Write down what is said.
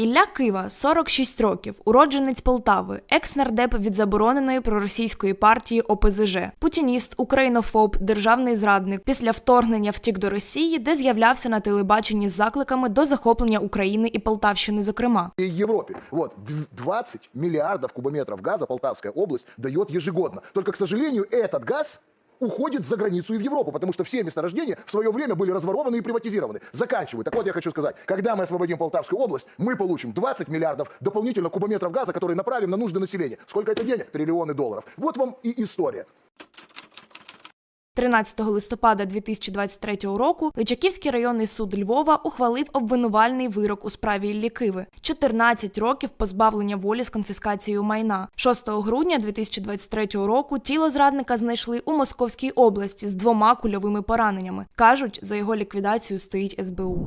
Ілля Кива, 46 років, уродженець Полтави, екс-нардеп від забороненої проросійської партії ОПЗЖ, путініст, українофоб, державний зрадник. Після вторгнення втік до Росії, де з'являвся на телебаченні з закликами до захоплення України і Полтавщини, зокрема. и Европе. Вот, дв- 20 миллиардов кубометров газа Полтавская область дает ежегодно. Только, к сожалению, этот газ уходит за границу и в Европу, потому что все месторождения в свое время были разворованы и приватизированы. Заканчиваю. Так вот, я хочу сказать, когда мы освободим Полтавскую область, мы получим 20 миллиардов дополнительно кубометров газа, которые направим на нужды населения. Сколько это денег? Триллионы долларов. Вот вам и история. 13 листопада 2023 року Личаківський районний суд Львова ухвалив обвинувальний вирок у справі Іллі Киви – 14 років позбавлення волі з конфіскацією майна. 6 грудня 2023 року тіло зрадника знайшли у Московській області з двома кульовими пораненнями. Кажуть, за його ліквідацію стоїть СБУ.